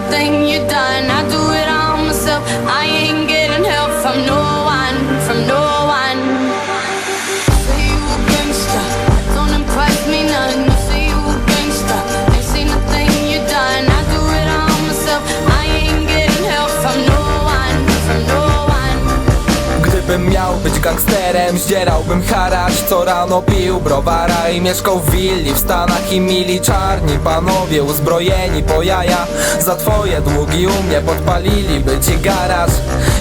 nothing you done. Gdybym miał być gangsterem, zdzierałbym haracz Co rano pił browara i mieszkał w willi W Stanach i mili czarni panowie uzbrojeni po jaja Za twoje długi u mnie podpaliliby ci garaż.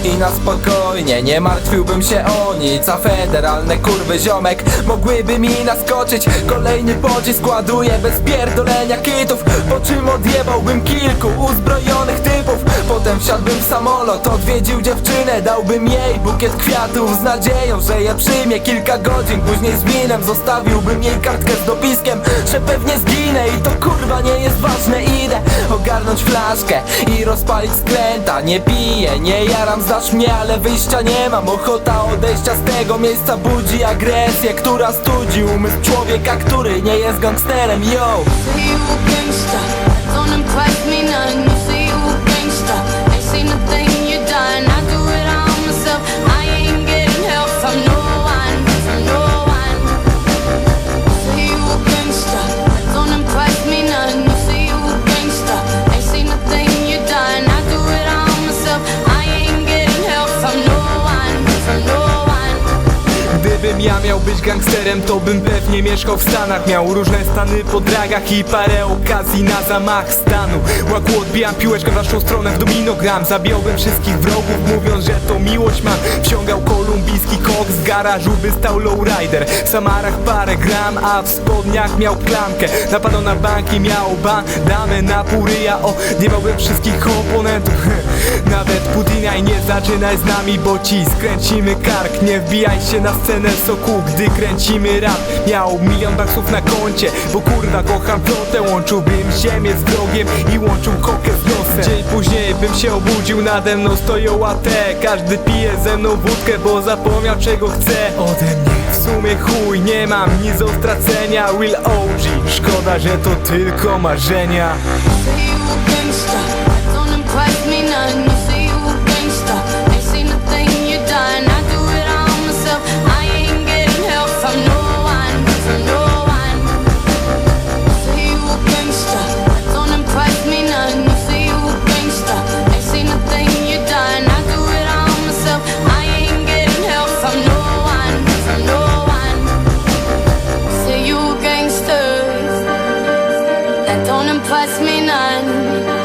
I na spokojnie nie martwiłbym się o nic A federalne kurwy ziomek mogłyby mi naskoczyć. Kolejny pocisk ładuje bez pierdolenia kitów Po czym odjebałbym kilku uzbrojonych typów. Potem wsiadłbym w samolot, odwiedził dziewczynę Dałbym jej bukiet kwiatów z nadzieją, że je przyjmie Kilka godzin. Później z winem Zostawiłbym jej kartkę z dopiskiem Że pewnie zginę i to kurwa nie jest ważne. Idę ogarnąć flaszkę i rozpalić skręta Nie piję, nie jaram, znasz mnie, ale wyjścia nie mam. Ochota odejścia z tego miejsca budzi agresję Która studzi umysł człowieka, który nie jest gangsterem, yo Gdybym ja miał być gangsterem, to bym pewnie mieszkał w Stanach. Miał różne stany po dragach i parę okazji na zamach stanu. Łaku odbijam piłeczkę w waszą stronę w dominogram Zabijałbym wszystkich wrogów, mówiąc, że to miłość mam. Wsiągał kolumbijski kok z garażu, by stał lowrider. W Samarach parę gram, a w spodniach miał klamkę. Napadał na bank i miał bandamę na pół ryja. O, niebałbym wszystkich oponentów. Nawet Putina i nie zaczynaj z nami, bo ci skręcimy kark. Nie wbijaj się na scenę soku, gdy kręcimy rap Miał milion baksów na koncie, bo kurwa kocham flotę. Łączyłbym ziemię z drogiem i łączył kokę z nosem. Dzień później bym się obudził, nade mną stoją AT Każdy pije ze mną wódkę, bo zapomniał czego chce. Ode mnie W sumie chuj, nie mam nic do stracenia. Will OG, szkoda, że to tylko marzenia don't impress me none.